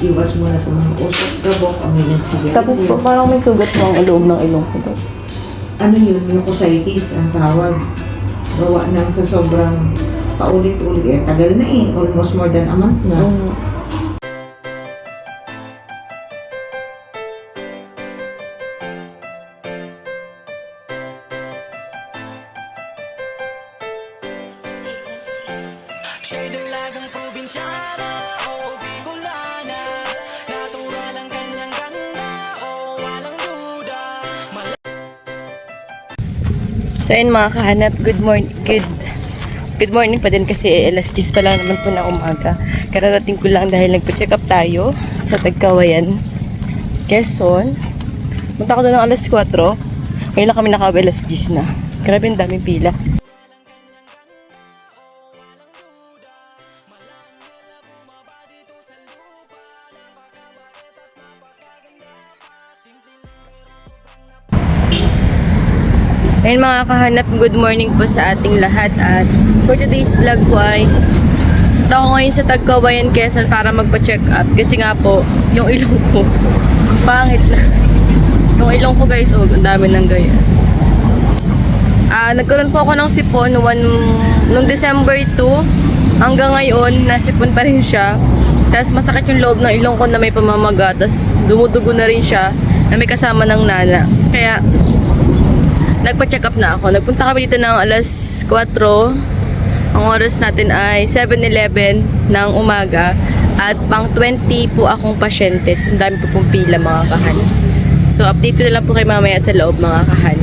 Iwas muna sa mga usok, gabok, amoy ng sigarilyo. Tapos po, parang may sugat po ang loob ng ilong ko to. ano yun, mucositis ang tawag. Gawa ng sa sobrang paulit-ulit. Eh, tagal na eh. Almost more than a month na. Mm. Siya'y So ayun mga kahanap, good morning, good Good morning pa din kasi alas 10 pa lang naman po na umaga. Kararating ko lang dahil nagpa-check up tayo sa Tagkawayan, Quezon. Punta ko doon ng alas 4. Ngayon lang kami nakauwi alas 10 na. Grabe ang daming pila. Ayun mga kahanap, good morning po sa ating lahat at for today's vlog po ay punta ako ngayon sa Tagkawayan, Quezon para magpa-check up kasi nga po, yung ilong ko pangit na. Yung ilong ko guys, oh, ang dami ng gaya. Ah, nagkaroon po ako ng sipon one, nung December 2 hanggang ngayon, nasipon pa rin siya. Tapos masakit yung loob ng ilong ko na may pamamaga. Tapos dumudugo na rin siya na may kasama ng nana. Kaya nagpa-check up na ako. Nagpunta kami dito ng alas 4. Ang oras natin ay 7.11 ng umaga. At pang 20 po akong pasyente. So, ang dami po pong pila mga kahanap. So, update ko na lang po kay mamaya sa loob mga kahanap.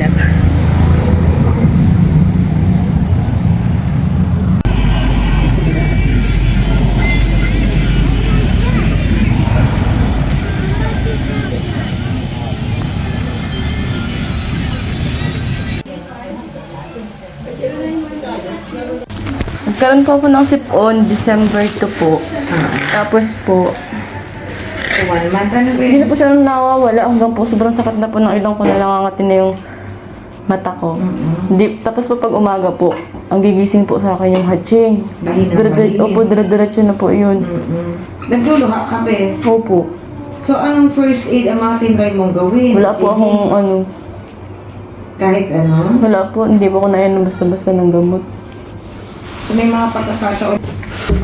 Nagkaroon po ako ng sipon December 2 po. Tapos po, One month, ano ba Hindi yun? na po siya nawawala hanggang po sobrang sakit na po ng ilong ko na nangangati na yung mata ko. Hindi, tapos po pag umaga po, ang gigising po sa akin yung hatching. Mahina, Dire- mahina. Opo, dire-diretso na po yun. Mm-mm. Nagduluha ka pa eh. Opo. So, anong first aid ang mga tinry mong gawin? Wala po Hindi. akong ano, Kahit ano? wala po, hindi po ako nainom basta-basta ng gamot. So, may mga pagkakataon.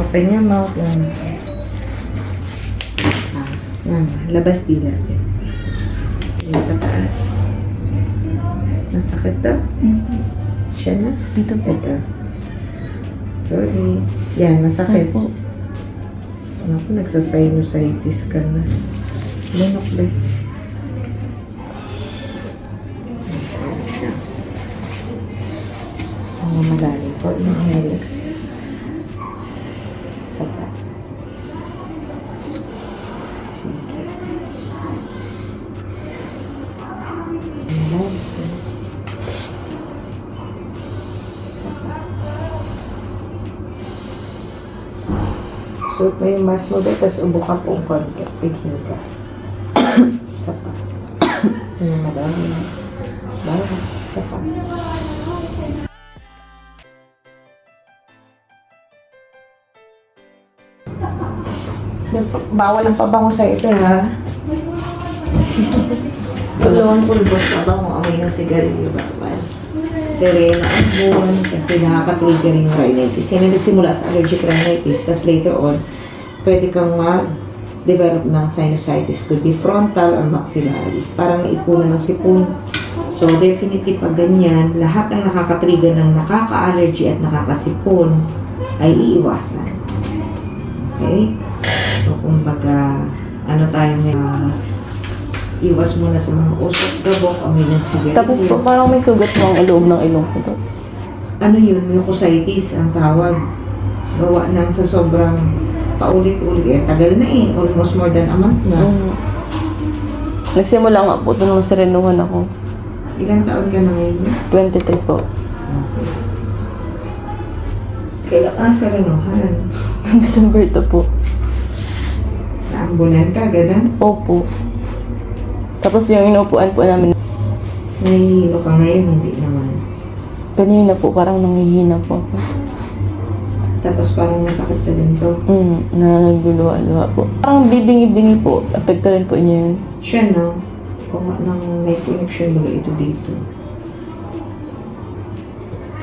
Open your mouth. Yan. Ah, yan. Labas dila. Yan sa taas. Masakit to? Siya na? Dito po. Ito. Sorry. Yan, masakit. po. Ano ko, nagsasinusitis ka na. Lunok ba? Po. Inhale, exhale. Saka. Sige. So, may mas mo ba, tapos ubukan po ang konti. Tigil ka. Bawal ang pabango sa ito, ha? Tulungan pulbos na ba kung amoy ng sigarilyo bawal? Serena ang buwan kasi nakaka-trigger yung rhinitis. Yan yung nagsimula sa allergic rhinitis. Tapos later on, pwede kang mag-develop ng sinusitis. Could be frontal or maxillary. Parang naipunan ng sipon. So, definitely pag ganyan, lahat ng nakaka-trigger ng nakaka-allergy at nakakasipon ay iiwasan. Okay? Kumbaga, ano tayo na iwas muna sa mga usok, gabok, amoy ng sigarilyo. Tapos po, parang may sugat po ang loob ng ilong ko to. ano yun, mucositis ang tawag. Gawa ng sa sobrang paulit-ulit. Eh, tagal na eh. Almost more than a month na. Mm. Nagsimula nga po ito nung sirenuhan ako. Ilang taon ka na ngayon? 23 po. Okay. Kailan ka sa renuhan? December 2 po. Naambulan ka, ganun? Opo. Tapos yung inupuan po namin, Nahihilo ka ngayon, hindi naman. kanina po parang nanghihina po ako. Tapos parang masakit sa ganito. Mm, na nagluluwa-luwa po. Parang bibingi-bingi po. Apekto rin po niya yun. Siya na, kung ng may connection ba ito dito.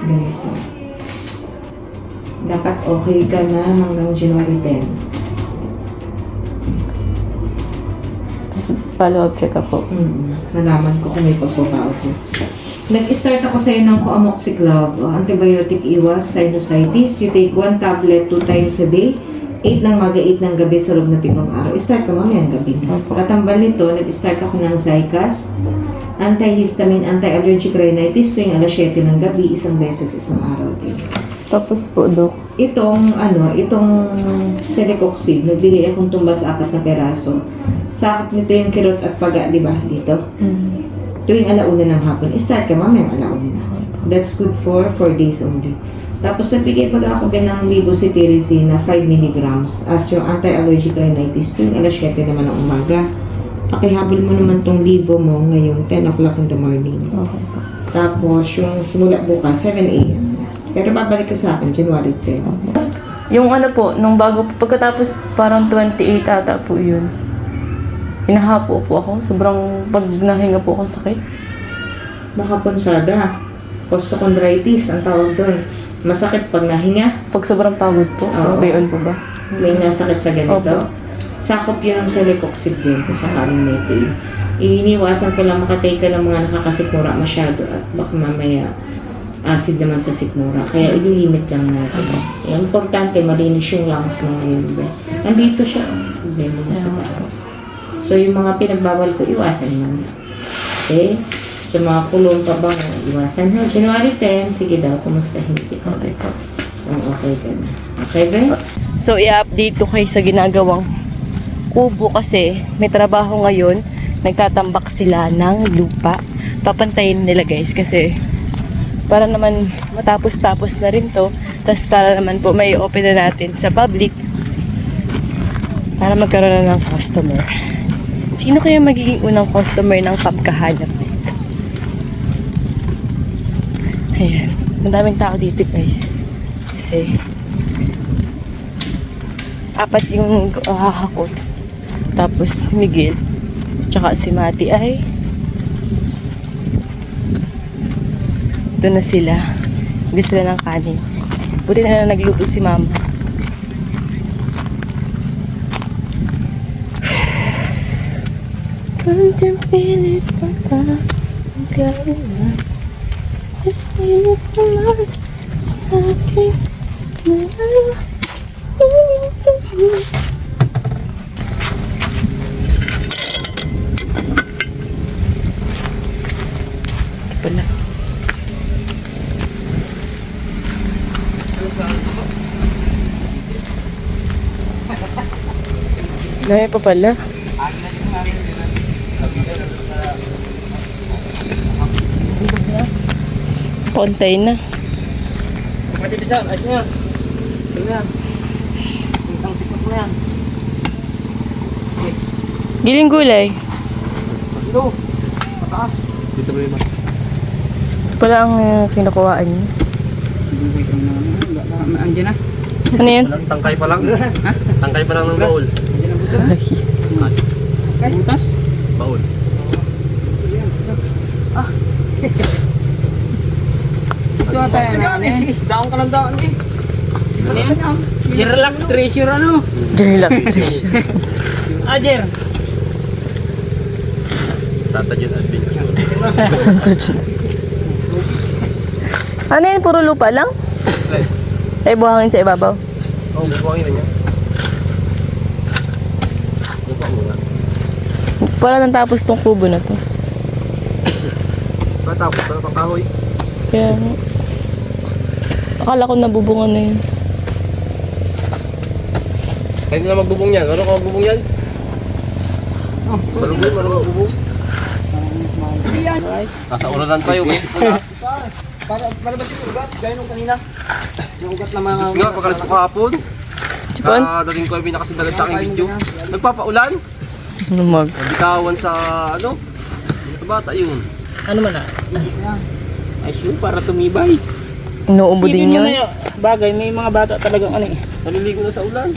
Ganito. Dapat okay ka na hanggang January 10. Tapos follow-up check-up po. Mm, nalaman ko kung may pagbabago. Nag-start ako sa'yo ng Coamoxiclav, uh, antibiotic iwas, sinusitis. You take one tablet two times a day. 8 ng maga, 8 ng gabi sa loob ng pitong araw. Start ka mamaya ng gabi na. Opo. Katambal nito, nag-start ako ng Zicast, antihistamine, anti-allergic rhinitis tuwing alas 7 ng gabi, isang beses isang araw din. Tapos po, Dok. Itong, ano, itong Celecoxib, nagbigay akong tumbas apat na peraso. Sakit nito yung kirot at paga, di ba, dito? Mm. tuwing alauna ng hapon, start ka mamayang alauna. That's good for 4 days only. Tapos nagbigay pag ako din ng levocetirizine na 5 mg as yung anti-allergic rhinitis tuwing alas 7 naman ng umaga. Pakihabol mo naman tong livo mo ngayong 10 o'clock in the morning. Okay po. Tapos yung simula bukas, 7 a.m. Pero babalik ka sa akin, January 10. Yung ano po, nung bago po, pagkatapos parang 28 ata po yun. Inahapo po ako. Sobrang pag nahinga po ako sakit. Baka ponsada. Costochondritis ang tawag doon. Masakit pag nahinga. Pag sobrang pagod po, Oo. gayon po ba? may nasakit sa ganito. Opo. Sakop yun ng celecoxib din kung sakaling may pain. Iniwasan ko lang makatake ka ng mga nakakasikmura masyado at baka mamaya acid naman sa sikmura. Kaya ililimit lang natin. Yung importante, malinis yung lungs mo ngayon. Ba? Nandito siya. Hindi mo sa taas. So, yung mga pinagbawal ko, iwasan mo na. Okay? So, mga kulong pa ba, iwasan na. January 10, sige daw, kumusta hindi? Okay po. Oh, okay ka na. Okay ba? So, i-update ko kayo sa ginagawang kubo kasi may trabaho ngayon. Nagtatambak sila ng lupa. Papantayin nila guys kasi para naman matapos-tapos na rin to. Tapos para naman po may open na natin sa public para magkaroon na ng customer. Sino kaya magiging unang customer ng pagkahanap? Ayan. Madaming tao dito guys. Kasi apat yung hahakot. Tapos si Miguel, tsaka si Mati ay ito na sila. Hindi sila ng kanin. Buti na lang nagluto si Mama. Contemplate pa ba ang gawin Kasilip naman sa aking mga Wala. Dami pa pala. Kontay na. Na yan. Ayos na yan. Isang sikot mo yan. Giling gulay. Dito. Mataas. Dito ba yun? Ito pala ang uh, kinukuhaan niyo. Andiyan na. Ano? Walang tangkay pa lang. Tangkay pa lang ng baul. Butas. Baul. Ito tayo na. Daon ka lang daon eh. Ano yan? Relax treasure ano? Jerlak Trish. Ajer. Tatajun adventure. ano yan? Puro lupa lang? Ay, buhangin sa ibabaw. Oo, oh, buwangin na niya. Buka mo nga. Wala nang tapos tong kubo na to. Matapos na pakahoy. Kaya, akala ko nabubungan na yun. Kayo na magbubong yan. Ano ka magbubong yan? Malunggoy, malunggoy magbubong. Nasa uranan tayo. Kasi pula. Para para ba yung ugat? Gaya nung kanina. Yung ugat na mga... Sus nga, pagkalas ko kahapon. Chipon? Ah, dating ko may nakasindala sa aking video. Nagpapaulan. Lumag. Nabitawan sa ano? Sa bata yun. Ano man ah? Ay, sure, para tumibay. Inuubo din yun. na yun. Bagay, may mga bata talagang ano eh. Naliligo na sa ulan.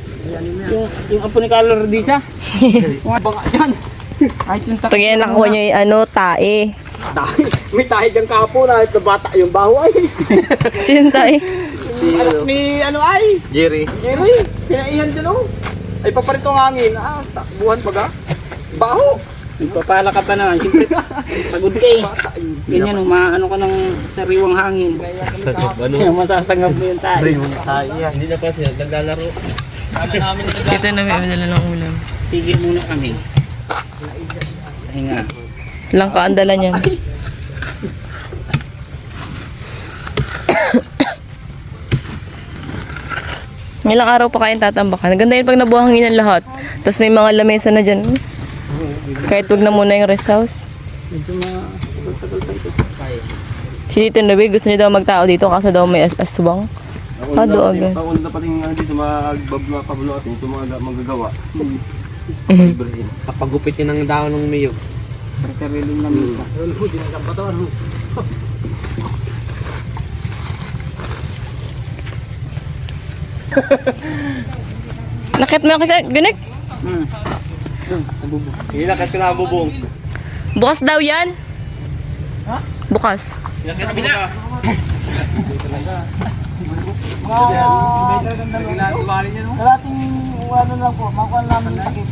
Yung, yung apo ni Carlo Rodisa. Mga banga yan. Kahit yung Pag yan nakakuha nyo yung ano, tae. tayo. May tayo dyan kapo na ito bata yung baho ay. Sino tae? Si ano, ni ano ay. Jerry. Jerry, pinaihan din oh. Ay paparito ang hangin. Ah, takbuhan baga. Baho. Nagpapala ka pa naman. Siyempre, pagod ka eh. Ganyan oh, maano ka ng sariwang hangin. Sarap, ano? Kaya masasangap mo yung tayo. Ay, hindi na kasi naglalaro. Ano. Ito na may madala ng ulam. Tigil muna kami. Hinga. Lang ka ang dala niyan. Ilang araw pa kayong tatambakan. Ganda yun pag nabuhangin ang lahat. Tapos may mga lamesa na dyan. Kahit wag na muna yung rest house. Medyo ma-tagal pa ito. Si Tito Nabi, gusto niya daw magtao dito kasi daw may as- aswang. Ah, doon agad. Ako na pati nga dito magbablo natin ito mga magagawa. Mhm. Kapagupit yun ng daon ng miyog. Sa sariling lamisa. Nakit mo kasi, Gunek? Hmm. Hinakit ko na ang bubong. Bukas daw yan. Bukas. Hinakit ko na. Kalating ano lang po, makuha namin yung takip.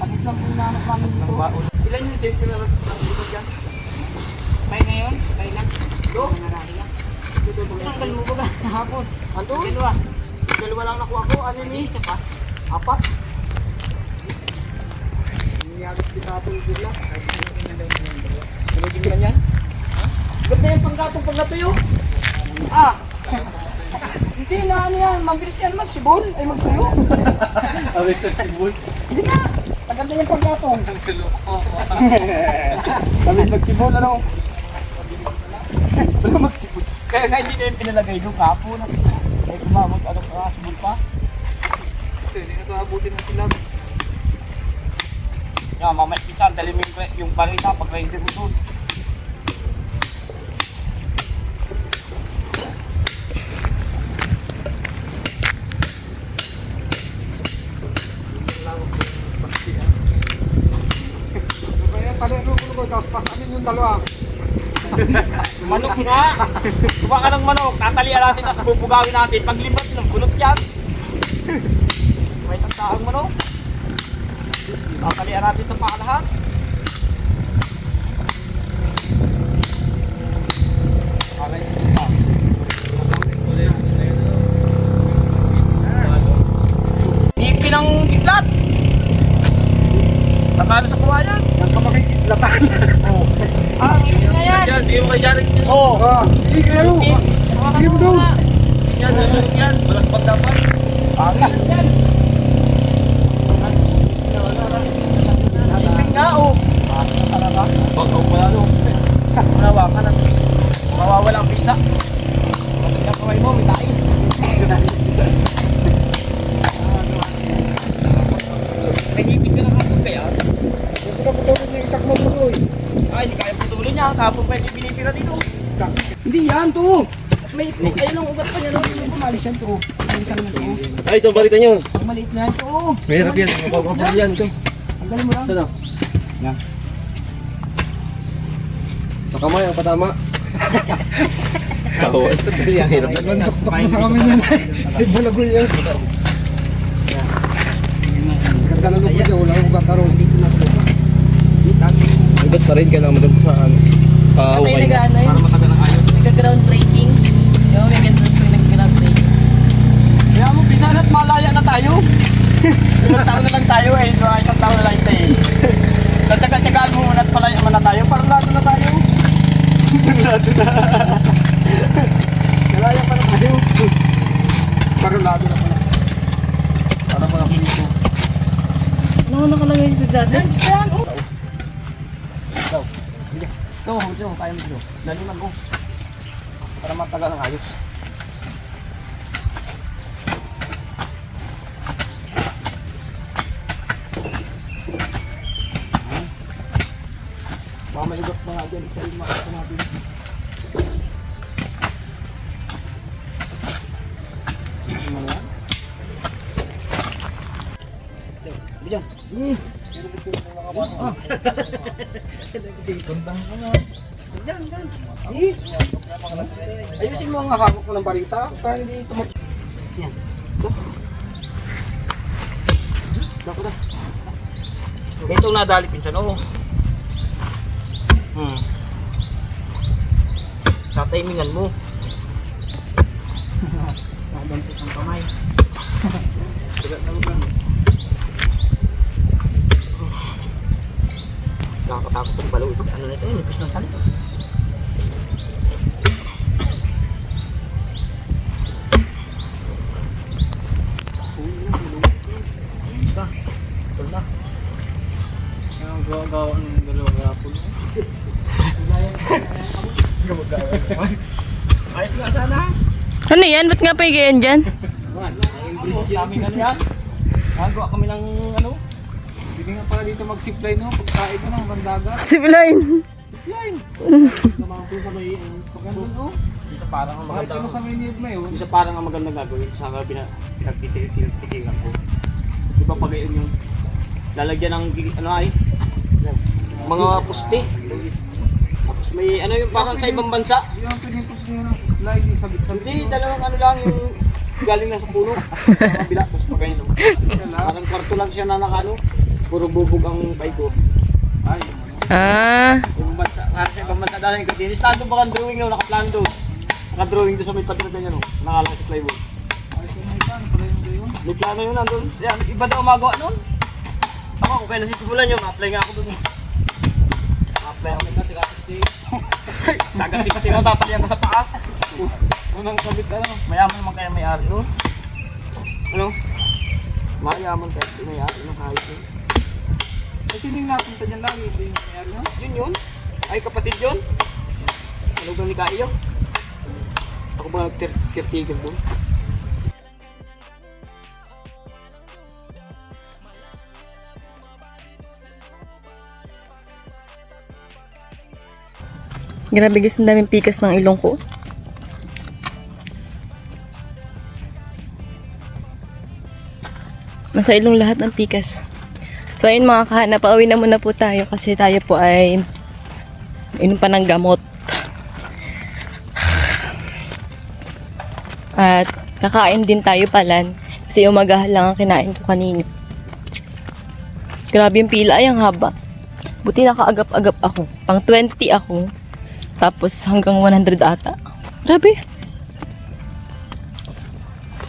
Takip lang po namin namin dito. Ilan yung tape na dito dyan? May ngayon? May lang? Do? Marami lang. Dito ba? Ang dalawa ba hapon? Ano? Dalawa. Dalawa lang nakuha ko. Ano ni? Isa pa? Apat? Niyagit kita itong bigla. Ano din ba yan? Ganda yung panggatong pag natuyo. Ah! Hindi na ano yan, mabilis yan magsibol, ay magtuyo. Awit ng sibol. Hindi na, maganda yung pagkatong. Mabilis magsibol, ano? Wala magsibol. Kaya nga hindi na yung pinalagay doon kapo na. Ay kumamag, ano ka, sibol pa. Hindi na kahabutin na sila. Yan, mamaya pisan, dali mo yung, yung parita pag rider mo doon. Manok nga! Kuha ka ng manok, tatalian natin tapos bubugawin natin. Paglibat ng bulot yan. May isang taong manok. Tatalian natin lahat. Sige pa. Ipin ang! Tatalo sa kawayan. Yan ka makikitlatan. Oo. Ah, ipin na yan. Yan, bigyan mo kay Jarek sila. Oo. Hindi kayo. Hindi mo doon. Yan, yan. Balakbag dapat. Pangit nga oh. Pangit talaga. Bakaw pala no. Manawa ka na. Mawawala ang visa. Pagod na kaway mo, may tain. Nag-ipin ka na kapag kaya. Huwag na putulin niya itak mo tuloy. Ay, hindi kaya putulin niya. Kapag pwede binipira dito. Hindi yan to. May ayun ang ugat pa niya. No? Yung pumalis yan to. Ayun ka naman to. Ay, ito, balita nyo. Ang maliit na yan to. Mahirap yan. Mapapapag yan. Ito. Ang galing mo lang. Ito. Yan. Sa kamay, ang patama. Tawa. Hirap na. Tuktok mo sa kami yan. Ay, balagol yan. Ganda na lupot yan. Wala akong kakaroon dito na sa Ugat pa rin, kailangan maganda sa ano. Ah, Ito yung nag-ano yun. Para matagal ang ayos. Nag-ground Yung may ganito yung nag-ground breaking. Kaya mo, bisan at malaya na tayo. Ilang taon na lang tayo eh. So, isang taon na lang ito eh. Tatsaga-tsagaan mo muna at palaya man na tayo. Parang lado na tayo. lado na. Malaya pa na tayo. Parang lado na pala. Para pala dito. Ano ko nakalagay dito dati? Oh. Ito, ito, kaya mo ito. Daliman ko para matagal ng ayos hmm? baka maligot mga dyan isa yung mga natin Bilang. Hmm. Kundang ko na. Diyan, diyan. Eh. Ayusin mo ang hawak ko ng barita para hindi tumot. Yan. Dako na. Ito nadali pinsan oh. Hmm. Tatimingan mo. Nadantik ang kamay. Bigat na mo Nakakatakot ang balaw ito. Ano na ito? Nipis ng salito. Ito. Ito na. Ang gawa-gawa ng dalawang rapol. Ayos nga sana. Ano yan? Ba't nga pahigayan dyan? Nagawa kami ng ano? Hindi nga pala dito mag-supply no? Pagkain ko ng bandaga. Sibilain. Supply! Namangko sa may pagkano no? Isa parang ang maganda. mo sa may niyog na yun? Isa parang ang maganda gagawin sa mga pina, pinagtitigilan ko. Di ba pag yun yung lalagyan ng ano ay mga puste. Tapos may ano yung parang sa ibang bansa. Hindi ang niyo ng supply, sabit-sabit. Hindi, dalawang ano lang yung galing na sa puno. Kabila, tapos pag ganyan. Parang kwarto lang siya na nakano. Puro bubog ang pay ko. Ay, Ah. Ibang bansa, sa ibang bansa dahil yung katinis. Nandun ba kang drawing no? Nakaplano doon. Naka-drawing doon sa may patina ganyan no? Nakalang sa plywood. ay so may pan, pala yung gayon. May plano yun nandun. Yan, iba daw magawa nun. Ako, kung kailan sisimulan nyo, ma-apply nga ako dun. Ma-apply ako. Dagat tika tinatapalian ko sa paa. Unang sabit ano? Mayaman naman kaya may-ari, no? Ano? Mayaman kaya may-ari ng kahit yun. Sino yung napunta dyan lagi? Hindi yung mayari no? Yun yun? Ay, kapatid yun? Ano ba ni Kaiyo? Ako ba nag-caretaker doon? Grabe guys, ang daming pikas ng ilong ko. Nasa ilong lahat ng pikas. So ayun mga kahanap, pauwi na muna po tayo kasi tayo po ay inom pa ng gamot. At kakain din tayo palan kasi umagahan lang ang kinain ko kanina. Grabe yung pila, ay ang haba. Buti nakaagap-agap ako. Pang 20 ako. Tapos hanggang 100 ata. Grabe.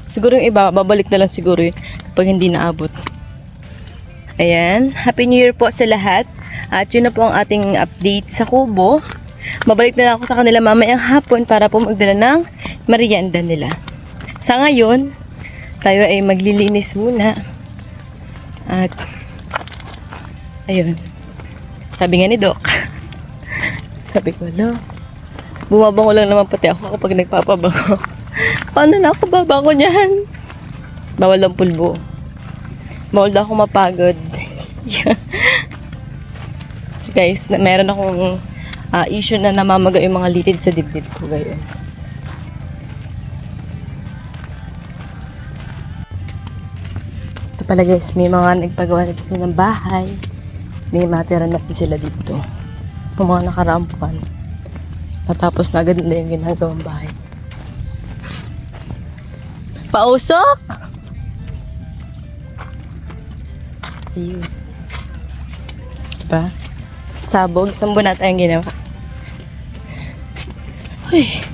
Siguro yung iba, babalik na lang siguro yun kapag hindi naabot. Ayan. Happy New Year po sa lahat. At yun na po ang ating update sa Kubo. Babalik na lang ako sa kanila mamayang hapon para po magdala ng merienda nila. Sa ngayon, tayo ay maglilinis muna. At, ayun. Sabi nga ni Doc, sabi ko, lo, bumabango lang naman pati ako kapag nagpapabango. Paano na ako babango niyan? Bawal ang pulbo. Bawal daw ako mapagod. so guys, na- meron akong ah, issue na namamaga yung mga litid sa dibdib ko ngayon. Ito pala guys, may mga nagpagawa na dito ng bahay. May matira na din sila dito. Yung mga nakarampuan. Natapos na agad nila yung ginagawang bahay. Pausok! Ayun. Diba? Sabog. Isang buwan na tayong ginawa. Uy.